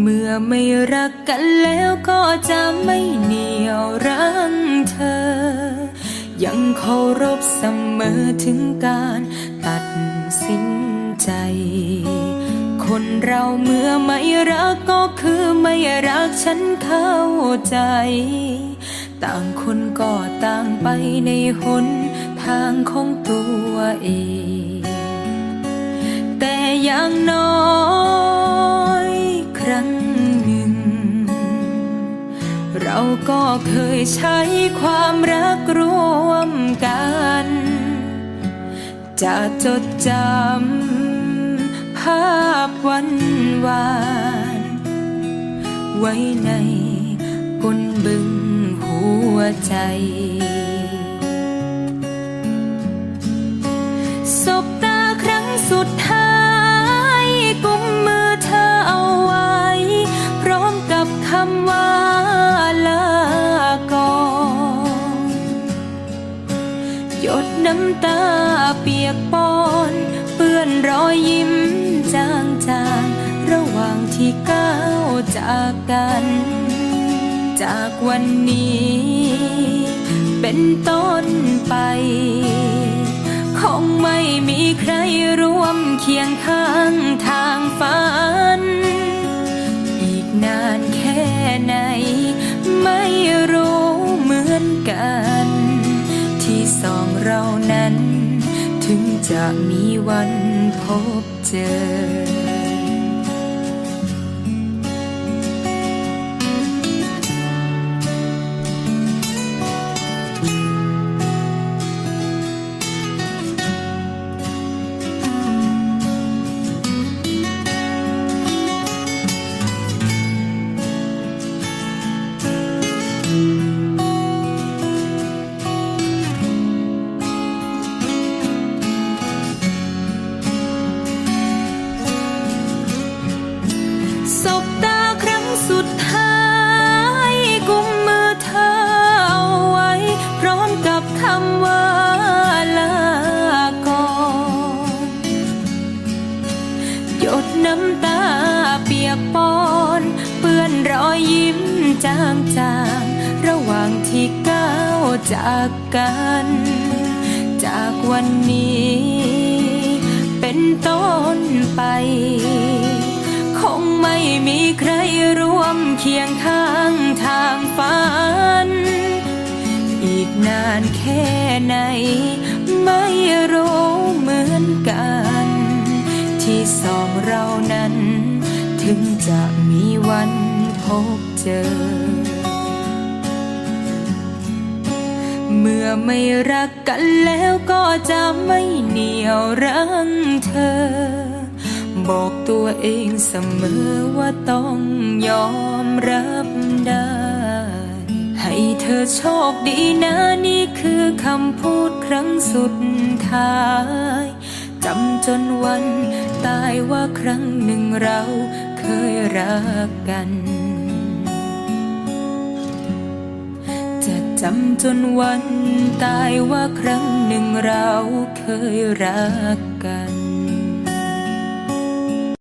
เมื่อไม่รักกันแล้วก็จะไม่เหนียวรั้งเธอ ยังเคารพเสมอถึงการตัดสินใจ คนเราเมื่อไม่รักก็คือไม่รักฉันเข้าใจ ต่างคนก็ต่างไปในหนทางของตัวเอง แต่อย่างน้อย ก็เคยใช้ความรักร่วมกัน จะจดจำภาพวันวาน ไว้ในก้นบึงหัวใจสบตาครั้งสุดท้าย น้ำตาเปียกปอนเปื้อนรอยยิ้มจางจางระหว่างที่ก้าวจากกัน จากวันนี้ เป็นต้นไป คงไม่มีใครร่วมเคียงข้างทางฝัน อีกนานแค่ไหน ไม่รู้เหมือนกัน สองเรานั้น ถึงจะมีวันพบเจอ ดน้ำตาเปียกปอนเปื้อนรอยยิ้มจางจางๆระหว่างที่ก้าวจากกัน จากวันนี้ เป็นต้นไป คงไม่มีใครร่วมเคียงข้างทางฝัน อีกนานแค่ไหนไม่ จะมีวันพบเจอ เมื่อไม่รักกันแล้วก็จะไม่เหนียวรั้งเธอ บอกตัวเองเสมอว่าต้องยอมรับได้ ให้เธอโชคดีนะนี่คือคำพูดครั้งสุดท้ายจำจนวันตายว่าครั้งหนึ่งเรา เคยรักกัน จะจำจนวันตายว่าครั้งหนึ่งเราเคยรักกัน